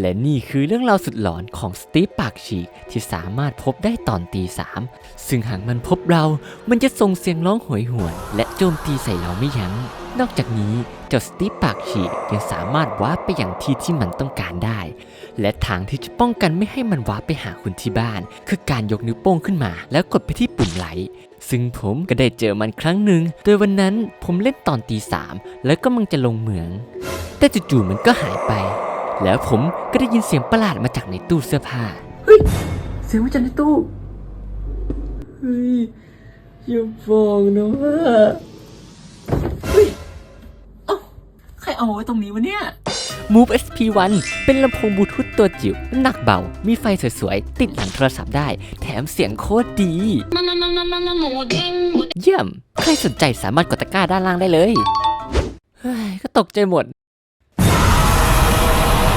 และนี่คือเรื่องราวสุดหลอนของสตีฟปากฉีกที่สามารถพบได้ตอนตีสามซึ่งหากมันพบเรา มันจะส่งเสียงร้องโหยหวน และโจมตีใส่เราไม่ยัง้ง นอกจากนี้เจ้าสตีฟปากฉีกยังสามารถวาร์ปไปอย่างที่ที่มันต้องการได้ และทางที่จะป้องกันไม่ให้มันวาร์ปไปหาคุณที่บ้าน คือการยกนิ้วโป้งขึ้นมา แล้วกดไปที่ปุ่มไลค์ซึ่งผมก็ได้เจอมันครั้งหนึ่ง โดยวันนั้นผมเล่นตอนตีสามแล้วก็มังจะลงเหมือง แต่จู่ๆมันก็หายไป แล้วผมก็ได้ยินเสียงประหลาดมาจากในตู้เสื้อผ้าเสียงมาจากในตู้ เฮ้ยอย่าบอกนะว่าเฮ้ย เอ้า ใครเอามาไว้ตรงนี้วะเนี่ย Move SP1 เป็นลำโพงบลูทูธตัวจิ๋วน้ำหนักเบา มีไฟสวยๆ ติดหลังโทรศัพท์ได้ แถมเสียงโคตรดี เยี่ยม ใครสนใจสามารถกดตะกร้าด้านล่างได้เลย เฮ้ย ก็ตกใจหมด